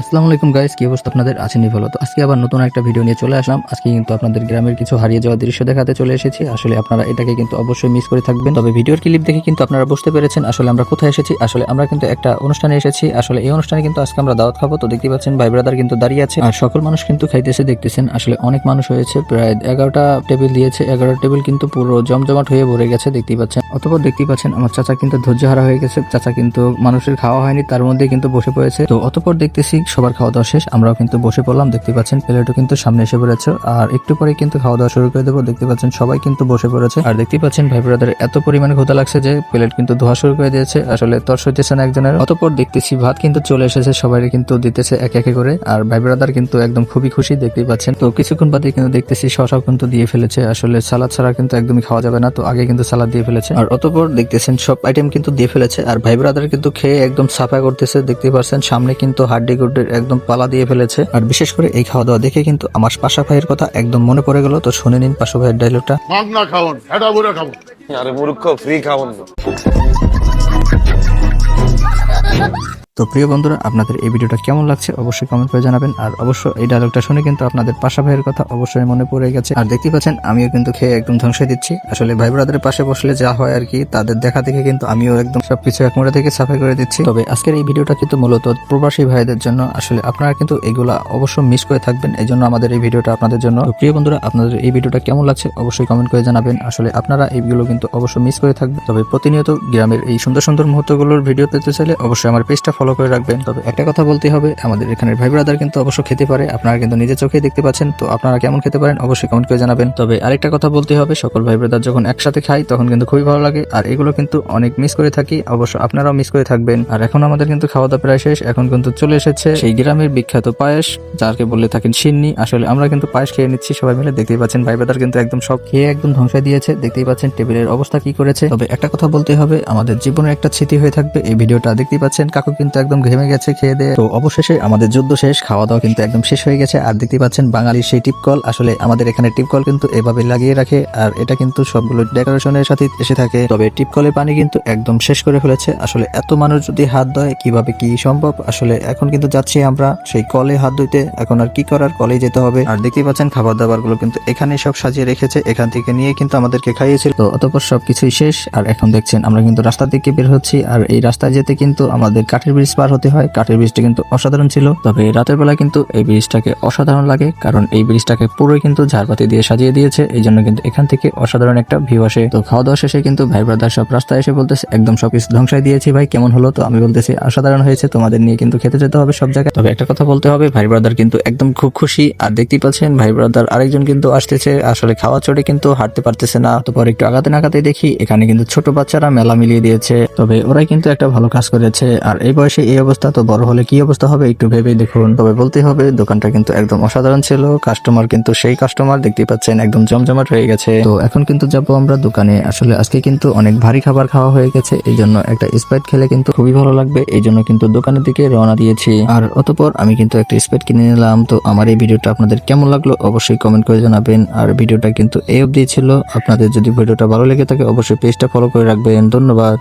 আসসালামু আলাইকুম গাইস কি অবস্থা আপনাদের? আছেন ভালো। তো আজকে আবার নতুন একটা ভিডিও নিয়ে চলে আসলাম। আজকে কিন্তু আপনাদের গ্রামের কিছু হারিয়ে যাওয়া দৃশ্য দেখাতে চলে এসেছি। আসলে আপনারা এটাকে কিন্তু অবশ্যই মিস করে থাকবেন। তবে ভিডিওর ক্লিপ দেখে কিন্তু আপনারা বুঝতে পেরেছেন আসলে আমরা কোথায় এসেছি। আসলে আমরা কিন্তু একটা অনুষ্ঠানে এসেছি। আসলে এই অনুষ্ঠানে কিন্তু আজকে আমরা দাওয়াত খাব। তো দেখতে পাচ্ছেন, ভাই ব্রাদার কিন্তু দাঁড়িয়ে আছে। আর সকল মানুষ কিন্তু খাইতেছে, দেখতেছেন। আসলে অনেক মানুষ হয়েছে। প্রায় এগারোটা টেবিল দিয়েছে। এগারোটা টেবিল কিন্তু পুরো জমজমাট হয়ে ভরে গেছে, দেখতেই পাচ্ছেন। অতপর দেখতেই পাচ্ছেন, আমার চাচা কিন্তু ধৈর্য হারা হয়ে গেছে। চাচা কিন্তু মানুষের খাওয়া হয়নি, তার মধ্যে কিন্তু বসে পড়েছে। তো অতপর দেখতেছি সবার খাওয়া দাওয়া শেষ, আমরাও কিন্তু বসে পড়লাম, দেখতে পাচ্ছেন প্লেটও কিন্তু সামনে এসে পড়েছে। আর একটু পরে কিন্তু খাওয়া দাওয়া শুরু করে দেবো, দেখতে পাচ্ছেন সবাই কিন্তু বসে পড়েছে। আর দেখতে পাচ্ছেন ভাই ব্রাদার, এত পরিমাণে ক্ষুধা লাগছে যে প্লেট কিন্তু ধোয়া শুরু করে দিয়েছে। আসলে তর সইতেছে না একজনের। অতপর দেখতেছি ভাত কিন্তু চলে এসেছে, সবাই কিন্তু দিতেছে এক একে করে। আর ভাই ব্রাদার কিন্তু একদম খুবই খুশি, দেখতেই পাচ্ছেন। তো কিছুক্ষণ বাদে কিন্তু দেখতেছি শশাও কিন্তু দিয়ে ফেলেছে। আসলে সালাদ ছাড়া কিন্তু একদমই খাওয়া যাবে না, তো আগে কিন্তু সালাদ দিয়ে ফেলেছে। আর অতপর দেখতেছেন সব আইটেম কিন্তু দিয়ে ফেলেছে। আর ভাই ব্রাদার কিন্তু খেয়ে একদম সাফা করতেছে দেখতে পাচ্ছেন সামনে কিন্তু হাড্ডি গুড্ডির একদম পালা দিয়ে ফেলেছে। আর বিশেষ করে এই খাওয়া দাওয়া দেখে কিন্তু আমার পাশা ভাইয়ের কথা একদম মনে পড়ে গেল। তো শুনে নিন পাশা ভাইয়ের ডায়লগটা খাব। আরে মূর্খ ফ্রি তো প্রিয় বন্ধুরা, আপনাদের এই ভিডিওটা কেমন লাগছে অবশ্যই কমেন্ট করে জানাবেন। আর অবশ্য এই ডায়লগটা শুনে কিন্তু আপনাদের পাশা ভাইয়ের কথা অবশ্যই মনে পড়ে গেছে। আর দেখতে পাচ্ছেন, আমিও কিন্তু খেয়ে একদম ধ্বংস দিচ্ছি। আসলে ভাই ব্রাদারের পাশে বসলে যা হয় আর কি, তাদের দেখা দেখে কিন্তু আমিও একদম সবকিছু এক মোড়া থেকে সাফাই করে দিচ্ছি। তবে আজকের এই ভিডিওটা কিন্তু মূলত প্রবাসী ভাইদের জন্য। আসলে আপনারা কিন্তু এগুলা অবশ্য মিস করে থাকবেন এই জন্য আমাদের এই ভিডিওটা আপনাদের জন্য। প্রিয় বন্ধুরা, আপনাদের এই ভিডিওটা কেমন লাগছে অবশ্যই কমেন্ট করে জানাবেন। আসলে আপনারা এইগুলো কিন্তু অবশ্যই মিস করে থাকবেন। তবে প্রতিনিয়ত গ্রামের এই সুন্দর সুন্দর মুহূর্তগুলোর ভিডিও পেতে চাইলে অবশ্যই আমার পেজটা ফলো করে রাখবেন। তবে একটা কথা বলতে হবে, আমাদের এখানের ভাই ব্রাদার কিন্তু অবশ্য খেতে পারে, আপনারা কিন্তু নিজের চোখেই দেখতে পাচ্ছেন, তো আপনারা কেমন খেতে পারেন অবশ্যই কমেন্ট করে জানাবেন। তবে আরেকটা কথা বলতে হবে, সকল ভাই ব্রাদার যখন একসাথে খাই তখন কিন্তু খুবই ভালো লাগে, আর এগুলো কিন্তু অনেক মিস করে থাকি, অবশ্য আপনারাও মিস করে থাকবেন। আর এখন আমাদের কিন্তু খাওয়া দাওয়া প্রায় শেষ, এখন কিন্তু চলে এসেছে সেই গ্রামের বিখ্যাত পায়েস, যাকে বলে থাকেন সিন্নি। আসলে আমরা কিন্তু পায়েস খেয়ে নিচ্ছি, সবাই মিলে দেখতেই পাচ্ছেন, ভাই ব্রাদার কিন্তু একদম সব খেয়ে একদম ধ্বংসায় দিয়েছে, দেখতেই পাচ্ছেন টেবিলের অবস্থা কি করেছে। তবে একটা কথা বলতে হবে, আমাদের জীবনের একটা স্মৃতি হয়ে থাকবে, এই ভিডিওটা দেখতেই পাচ্ছেন, কাকু কিন্তু একদম ঘেমে গেছে খেয়ে দিয়ে। তো অবশেষে আমাদের যুদ্ধ শেষ খাওয়া দাওয়া কিন্তু একদম শেষ হয়ে গেছে। আর দেখতেই পাচ্ছেন বাঙালির সেই টিপকল আসলে আমাদের এখানে টিপকল কিন্তু এভাবে লাগিয়ে রাখে। আর এটা কিন্তু সবগুলো ডেকোরেশনের সাথে এসে থাকে। তবে টিপকলের পানি কিন্তু একদম শেষ করে ফেলেছে। আসলে এত মানুষ যদি হাত ধোয়, কীভাবে কি সম্ভব? আসলে এখন কিন্তু যাচ্ছি আমরা সেই কলে হাত ধুইতে। এখন আর কি করার? কলে যেতে হবে। আর দেখতেই পাচ্ছেন খাবার দাবারগুলো কিন্তু এখানে সব সাজিয়ে রেখেছে। এখান থেকে নিয়ে কিন্তু আমাদেরকে খাইয়েছিল। তো অতপর সবকিছুই শেষ। আর এখন দেখছেন আমরা কিন্তু রাস্তার দিকে বের হচ্ছি। আর এই রাস্তায় যেতে কিন্তু আমাদের কাঠের ব্রিজ পার হতে হয়। কাঠের ব্রিজটা কিন্তু অসাধারণ ছিল। তবে রাতের বেলা কিন্তু এই ব্রিজটাকে অসাধারণ লাগে, কারণ এই ব্রিজটাকে পুরোই কিন্তু ঝাড়বাতি দিয়ে সাজিয়ে দিয়েছে। এই জন্য কিন্তু এখান থেকে অসাধারণ একটা ভিউ আসে। তো খাওয়া দাওয়া শেষে কিন্তু ভাই ব্রাদার সব রাস্তায় এসে বলতেছে, একদম সবকিছু ধ্বংসাই দিয়েছি ভাই, কেমন হলো? তো আমি বলতেছি, অসাধারণ হয়েছে, তোমাদের নিয়ে কিন্তু খেতে যেতে হবে সব জায়গায়। তবে একটা কথা বলতে হবে, ভাই ব্রাদার কিন্তু একদম খুব খুশি। আর দেখতেই পাচ্ছেন, ভাই ব্রাদার আরেকজন কিন্তু আসতেছে। আসলে খাওয়া চড়ে কিন্তু হাঁটতে পারতেছে না। তো পরে একটু আগাতে নাগাতে দেখি, এখানে কিন্তু ছোট বাচ্চারা মেলা মিলিয়ে দিয়েছে। তবে ওরাই কিন্তু একটা ভালো কাজ করেছে। আর এই বয়সে এই অবস্থা, তো বড় হলে কি অবস্থা হবে একটু ভেবেই দেখুন। তবে বলতে হবে, দোকানটা কিন্তু একদম অসাধারণ ছিল কাস্টমার কিন্তু সেই কাস্টমার দেখতে পাচ্ছেন, একদম জমজমাট হয়ে গেছে। তো এখন কিন্তু যাব আমরা দোকানে, আসলে আজকে কিন্তু অনেক ভারী খাবার খাওয়া হয়ে গেছে, এই জন্য একটা স্প্রাইট খেলে কিন্তু খুবই ভালো লাগবে, এই জন্য কিন্তু দোকানের দিকে রওনা দিয়েছি। আর অতপর আমি কিন্তু একটা স্প্রাইট কিনে নিলাম, তো আমার এই ভিডিওটা আপনাদের কেমন লাগল অবশ্যই কমেন্ট করে জানাবেন। আর ভিডিওটা কিন্তু এই অবধি ছিল, আপনাদের যদি ভিডিওটা ভালো লেগে থাকে অবশ্যই পেজটা ফলো করে রাখবেন, ধন্যবাদ।